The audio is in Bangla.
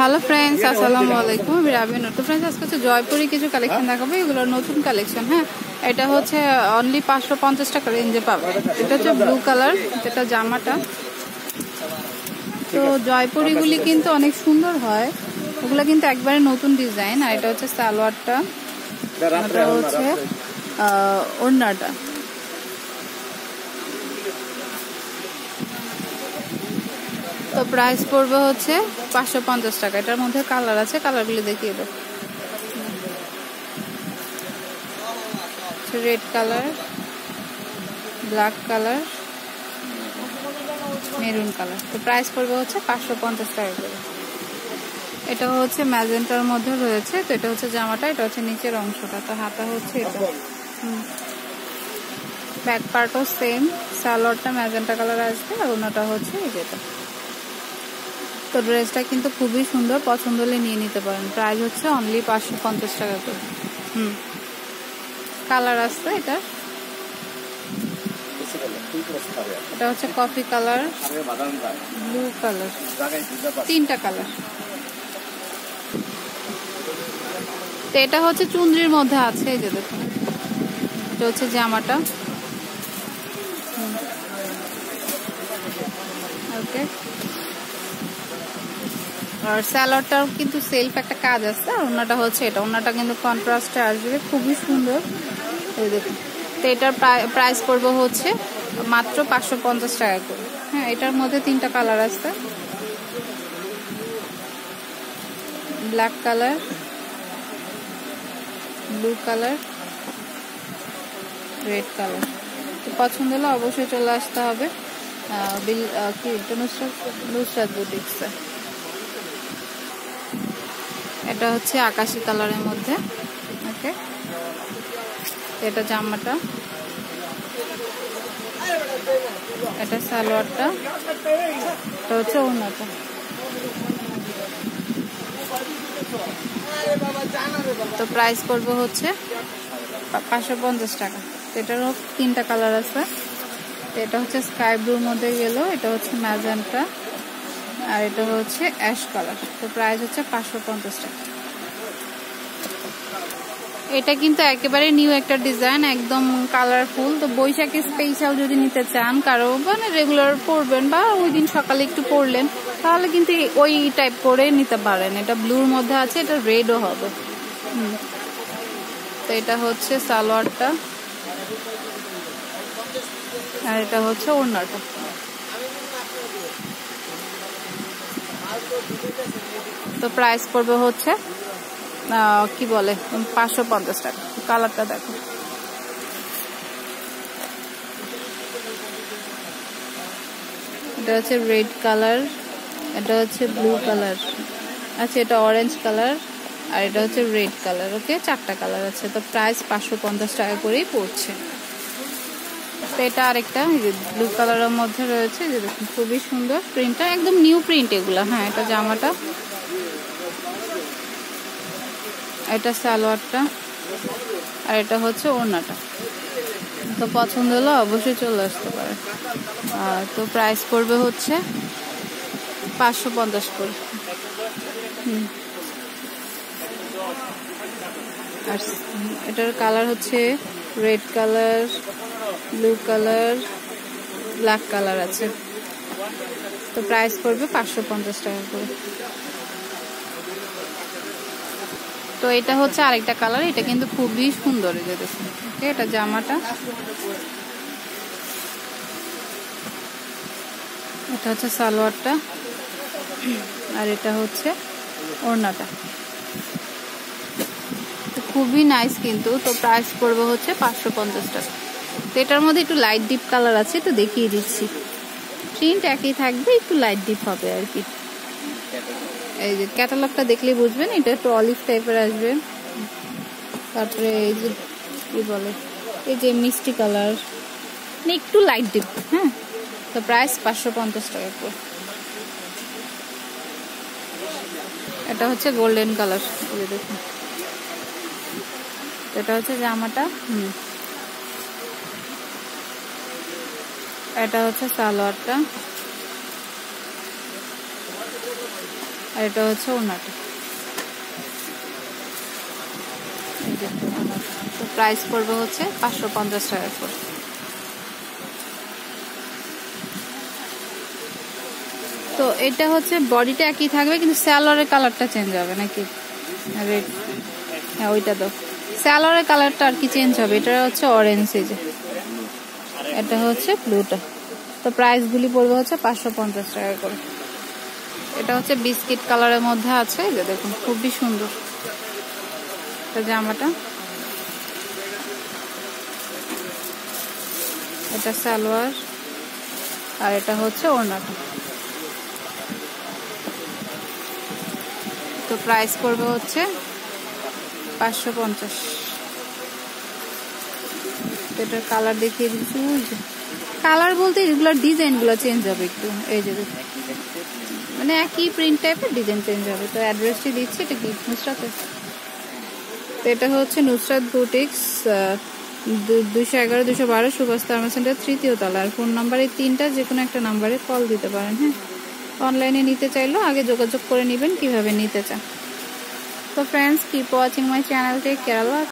হ্যালো ফ্রেন্ডস আসসালামু আলাইকুম আমি রাবি নতুন ফ্রেন্ডস আজকে হচ্ছে জয়পুরি কিছু কালেকশন দেখাবো। এগুলো নতুন কালেকশন হ্যাঁ? এটা হচ্ছে অনলি পাঁচশো পঞ্চাশ টাকা রেঞ্জে পাবে। এটা হচ্ছে ব্লু কালার যেটা জামাটা। তো জয়পুরিগুলি কিন্তু অনেক সুন্দর হয়। ওগুলো কিন্তু একবারে নতুন ডিজাইন আর এটা হচ্ছে সালোয়ারটা। এটা হচ্ছে ওড়নাটা। তো প্রাইস পড়বে হচ্ছে পাঁচশো পঞ্চাশ টাকা। এটার মধ্যে কালার আছে কালারগুলি দেখিয়ে দেবো red colour black colour maroon colour তো প্রাইস পড়বে হচ্ছে পাঁচশো পঞ্চাশ টাকা করে। এটা হচ্ছে ম্যাজেন্টার মধ্যে রয়েছে, তো এটা হচ্ছে জামাটা, এটা হচ্ছে নিচের অংশটা। তো হাতা হচ্ছে এটা। ব্যাক পার্টও সেম সালোয়ারটা ম্যাজেন্টা কালার আসবে আর ওনাটা হচ্ছে এই যেটা তো ড্রেসটা কিন্তু খুবই সুন্দর, পছন্দ হলে নিয়ে নিতে পারেন। প্রাইস হচ্ছে অনলি পাঁচশো পঞ্চাশ টাকা করে। হুম। কালার আসছে এটা। এটা হচ্ছে কফি কালার ব্লু কালার তিনটা কালার তো এটা হচ্ছে চুন্দ্রির মধ্যে আছে এই যে দেখুন। এটা হচ্ছে জামাটা। ওকে আর স্যালাডটাও কিন্তু সেলফ একটা কাজ আছে, আর ওনাটা হচ্ছে এটা। ওনাটা কিন্তু কন্ট্রাস্টে আসবে, খুবই সুন্দর। এই দেখুন, তো এটার প্রাইস পড়বে হচ্ছে মাত্র পাঁচশো পঞ্চাশ টাকা করে। হ্যাঁ এটার মধ্যে তিনটা কালার আছে। Black colour blue colour red colour তো পছন্দ হলে অবশ্যই চলে আসতে হবে। বিল কি? নুসরাত নুসরাত বুটিক্সে এটা হচ্ছে আকাশি কালারের মধ্যে। ওকে। এটা জামাটা। এটা সালোয়ারটা। এটা হচ্ছে ওনাটা তো প্রাইস করব হচ্ছে পাঁচশো পঞ্চাশ টাকা। এটারও তিনটা কালার আছে। এটা হচ্ছে স্কাই ব্লুর মধ্যে গেল। এটা হচ্ছে ম্যাজেন্টা। আর এটা হচ্ছে অ্যাশ কালার। তো প্রাইস হচ্ছে পাঁচশো পঞ্চাশ টাকা। এটা কিন্তু একেবারে নিউ একটা ডিজাইন একদম কালারফুল তো বৈশাখী স্পেশাল যদি নিতে চান, কারও মানে রেগুলার পরবেন বা ওই দিন সকালে একটু পরলেন, তাহলে কিন্তু ওই টাইপ করে নিতে পারেন। এটা ব্লুর মধ্যে আছে, এটা রেডও হবে। তো এটা হচ্ছে সালোয়ারটা। আর এটা হচ্ছে ওড়নাটা। তো প্রাইস পড়বে হচ্ছে কি বলে, পাঁচশো পঞ্চাশ টাকা। কালারটা দেখো। এটা হচ্ছে রেড কালার এটা হচ্ছে ব্লু কালার আচ্ছা এটা অরেঞ্জ কালার আর এটা হচ্ছে রেড কালার ওকে চারটা কালার আছে। তো প্রাইস পাঁচশো পঞ্চাশ টাকা করেই পড়ছে। তো এটা আরেকটা ব্লু কালারের মধ্যে রয়েছে যে দেখুন, খুবই সুন্দর প্রিন্টটা একদম নিউ প্রিন্ট এগুলো হ্যাঁ এটা জামাটা। এটা সালোয়ারটা, আর এটা হচ্ছে ওড়নাটা। তো পছন্দ হলো অবশ্যই চলে আসতে পারে তো প্রাইস পড়বে হচ্ছে পাঁচশো পঞ্চাশ করে। হুম। আর এটার কালার হচ্ছে red colour blue colour black colour আছে। তো প্রাইস পড়বে পাঁচশো পঞ্চাশ টাকা করে। তো এটা হচ্ছে আরেকটা কালার, এটা কিন্তু খুবই সুন্দর এই ওকে, এটা জামাটা। এটা হচ্ছে সালোয়ারটা। আর এটা হচ্ছে ওড়নাটা। খুবই নাইস কিন্তু, তো প্রাইস পড়বে হচ্ছে পাঁচশো পঞ্চাশ টাকা। তো এটার মধ্যে একটু লাইট ডিপ কালার আছে, তো দেখিয়ে দিচ্ছি। প্রিন্ট একই থাকবে, একটু লাইট ডিপ হবে আর কি। এই যে ক্যাটালগটা দেখলেই বুঝবেন, এটা একটু অলিভ টাইপের আসবে। তারপরে এই যে, কি বলে, এই যে মিষ্টি কালার মানে একটু লাইট ডিপ হ্যাঁ? তো প্রাইস পাঁচশো পঞ্চাশ টাকা করে। এটা হচ্ছে গোল্ডেন কালার দেখুন। এটা হচ্ছে জামাটা, হুম। এটা হচ্ছে সালোয়ারটা। আর এটা হচ্ছে ওনাটা। তো প্রাইস পড়বে হচ্ছে পাঁচশো পঞ্চাশ টাকা করে। তো এটা হচ্ছে বডিটা একই থাকবে, কিন্তু স্যালোয়ারের কালারটা চেঞ্জ হবে নাকি? রেড হ্যাঁ ওইটা তো স্যালোয়ারের কালারটা আর কি চেঞ্জ হবে? এটা হচ্ছে অরেঞ্জ এই যে। এটা হচ্ছে ব্লুটা। তো প্রাইসগুলি পড়বে হচ্ছে পাঁচশো পঞ্চাশ টাকা করে। এটা হচ্ছে বিস্কিট কালারের মধ্যে আছে যে দেখুন, খুবই সুন্দর। জামাটা। এটা সালোয়ার, আর এটা হচ্ছে ওড়নাটা তো প্রাইস পড়বে হচ্ছে পাঁচশো পঞ্চাশ। এটার কালার দেখিয়ে দিচ্ছি কালার বলতে এগুলোর ডিজাইনগুলো চেঞ্জ হবে একটু। এই যে মানে একই প্রিন্ট টাইপের ডিজাইন চেঞ্জ হবে। তো অ্যাড্রেসটি দিচ্ছি, এটা কি নুসরাতে তো এটা হচ্ছে নুসরাত বুটিক্স দুশো এগারো দুশো বারো, সুভাষ থার্মা সেন্টার তৃতীয় আর ফোন নাম্বার তিনটা, যে কোনো একটা নাম্বারে কল দিতে পারেন হ্যাঁ? অনলাইনে নিতে চাইলেও আগে যোগাযোগ করে নেবেন, কীভাবে নিতে চান। তো friends keep watching my channel tech Kerala